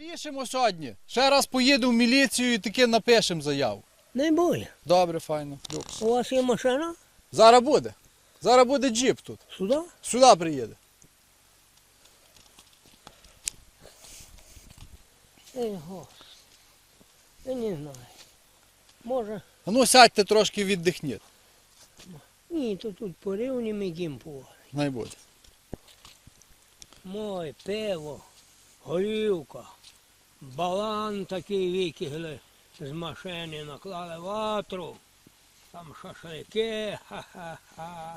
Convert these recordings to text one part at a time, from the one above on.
Рішимо сьогодні. Ще раз поїду в міліцію і таки напишемо заяву. Не буде. Добре, файно. люкс. У вас є машина? Зараз буде. Зараз буде джип тут. Сюди? Сюди приїде. Ей, господи. Я не знаю. Може, А ну сядьте трошки віддихніть. ні, то тут по рівнім і гімпу. Найбуде. Мой, пиво, горілка, балан такий викигли з машини, наклали ватру, там шашлики, ха-ха-ха.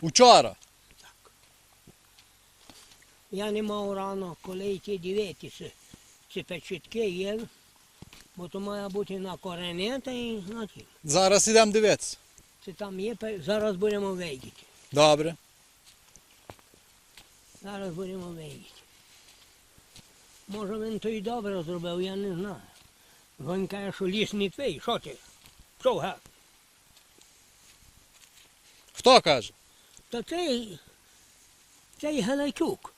Учора. Так. Я не мав рано, коли йти дивитися, чи печітки є, бо то має бути на коренета і на тім. Зараз ідемо дивитися. Чи там є, зараз будемо вийдіти. Добре. Зараз будемо вийдіти. Може він то й добре зробив, я не знаю. Він каже, що ліс не твій, що ти? Що? Хто каже? Та цей, цей Галайчук.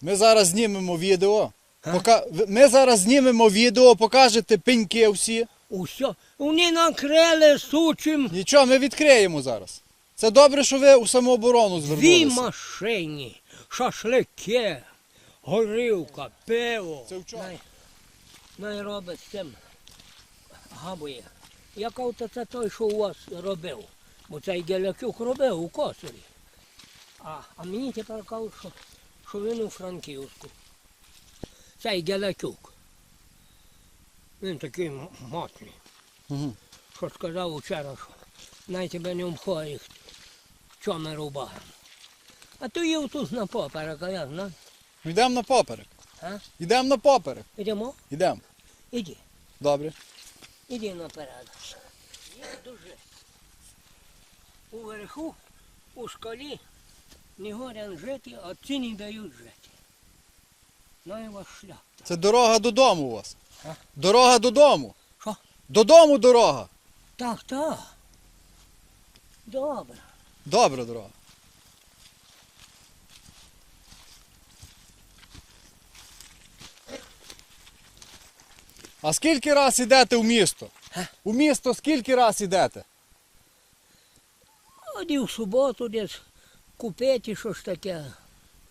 Ми зараз знімемо відео. А? Пока... Ми зараз знімемо відео, покажете пеньки всі. Усе. Вони накрили сучим Нічого, ми відкриємо зараз. Це добре, що ви у самооборону дві звернулися. машині, шашлики, горілка, пиво. Це вчора. Най, най робить з цим габує. Я то це той, що у вас робив. Бо цей Гелякюк робив у Косові. А, а мені тепер кажуть, що, що він у Франківську. Цей Гелякюк. Він такий м- моцний. Угу. Що сказав вчора, що най тебе не обходить, що ми рубаємо. А то є тут на поперек, а я знаю. Йдемо на поперек. А? Йдемо на поперек. Ідемо? Йдемо. Іди. Добре. Іди наперед. Є дуже. Уверху, у школі, не горять жити, а ці не дають жити. Ну і ваш шлях. Це дорога додому у вас. А? Дорога додому. Що? Додому дорога. Так, так. Добре. Добра дорога. А скільки раз йдете в місто? У місто скільки раз йдете? Оді в суботу десь купити щось таке.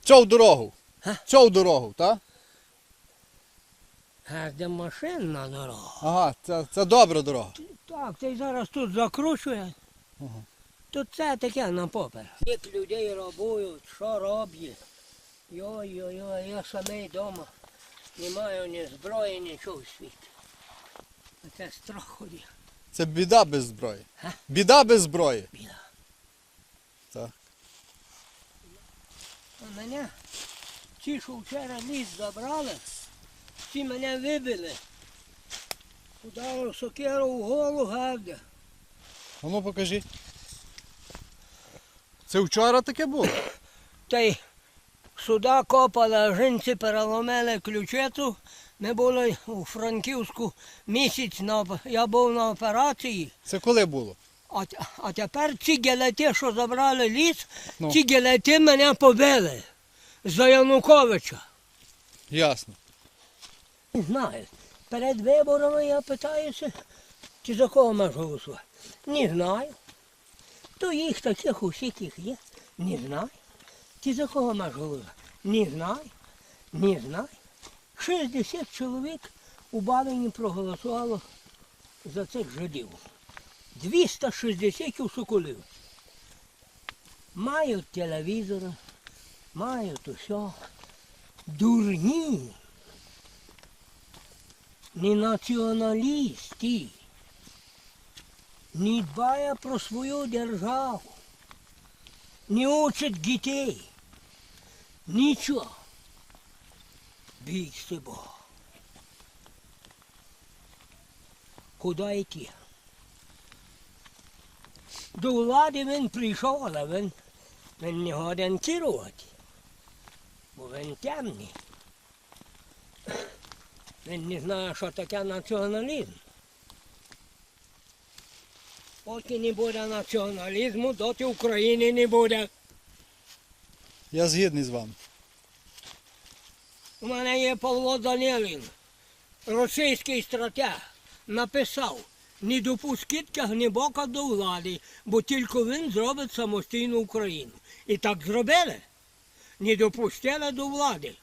Цю дорогу. Га? Цю дорогу, так? А де машинна дорога. Ага, це, це добра дорога. Так, ти зараз тут закручує. Ага. То це таке на попер. Як людей робують, що роблять. Йой-йой-йой, я самий вдома. Не маю ні зброї, нічого в світі. Це страх ходить. Це біда без зброї. Га? Біда без зброї. Біда. Так. А мене, ті, що вчора ліс забрали, ті мене вибили. Ударив сокиру в голову гарда. А ну покажи. Це вчора таке було? Та й сюди копали, жінці переломили ключицю. Ми були у Франківську місяць, на, я був на операції, Це коли було? а, а тепер ці гелети, що забрали ліс, Ну. ці гелети мене побили за Януковича. Ясно. Не знаю. Перед виборами я питаюся, чи за кого можу голосувати. Не знаю. То їх таких усіх їх є. Не знаю. Чи за кого можу голосувати? Не знаю. Не знаю. 60 чоловік у Балині проголосувало за цих жидів. 260 у Соколів. Мають телевізори, мають усе. Дурні не націоналісти, не дбає про свою державу, не учить дітей. Нічого. Бійся Бога. Куди йти? До влади він прийшов, але він, він не годен керувати. Бо він темний. Він не знає, що таке націоналізм. Поки не буде націоналізму, доти України не буде. Я згідний з вами. У мене є Павло Данилін, російський стратег, написав, не допускіть Гнебока до влади, бо тільки він зробить самостійну Україну. І так зробили. Не допустили до влади.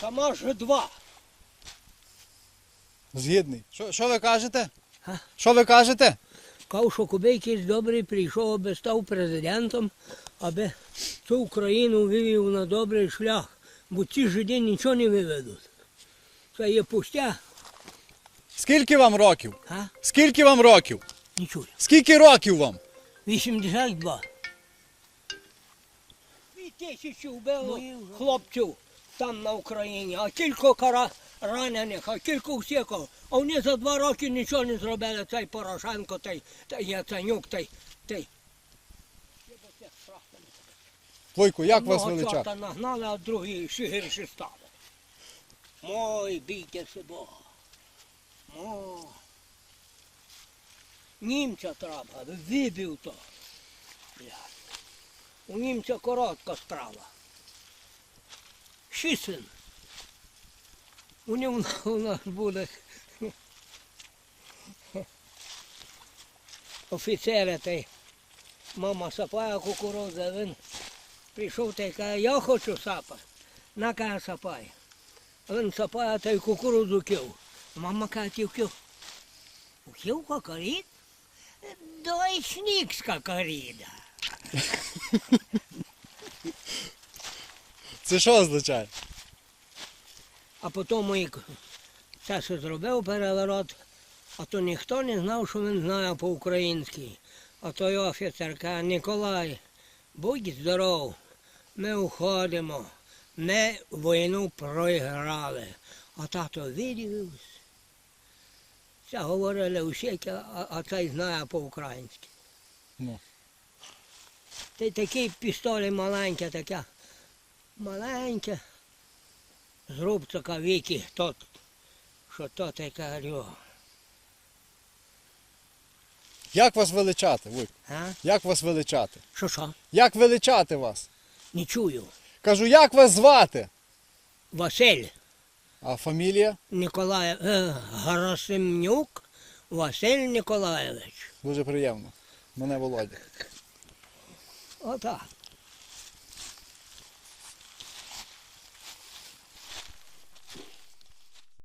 Сама ж два. Згідний. Що, що ви кажете? Що ви кажете? Кав, що якийсь добрий прийшов, аби став президентом, аби цю Україну вивів на добрий шлях, бо ці жиди нічого не виведуть. Це є пустя, Скільки вам років? а? Скільки вам років? Нічого. Скільки років вам? 82. Дві тисячі вбило хлопців там на Україні, а кілька кара ранених, а кілька всякого. А вони за два роки нічого не зробили, цей Порошенко, той, той Яценюк, той, той. Як вас Одного величати? чорта нагнали, а другий ще гірше стало. Мой, бійтеся Бога. Мо. Німця треба, вибив то. Блядь. У німця коротка справа. Шісин. У нього у нас буде офіцери той. Мама сапає кукурудза, він прийшов та й каже, я хочу сапа. На каже сапає. А він сапає та й кукурудзу кив. Мама каже, ти вкив. Вкив кокорід? Дойшник з кокоріда. Це що означає? А потім як це що зробив переворот, а то ніхто не знав, що він знає по-українськи. А той офіцер каже, Ніколай, будь здоров, ми уходимо, ми війну проіграли. А тато видів. Це говорили усі, а, а цей знає по-українськи. Ну. Ти такий пістолі маленьке, таке маленьке. Зруб така віки, тот, що то таке говорю. Як вас величати, Войко? А? Як вас величати? Що що? Як величати вас? Не чую. Кажу, як вас звати? Василь А фамілія? Ніколай е, Гарасимнюк Василь Ніколаєвич. Дуже приємно. Мене Володя. Отак.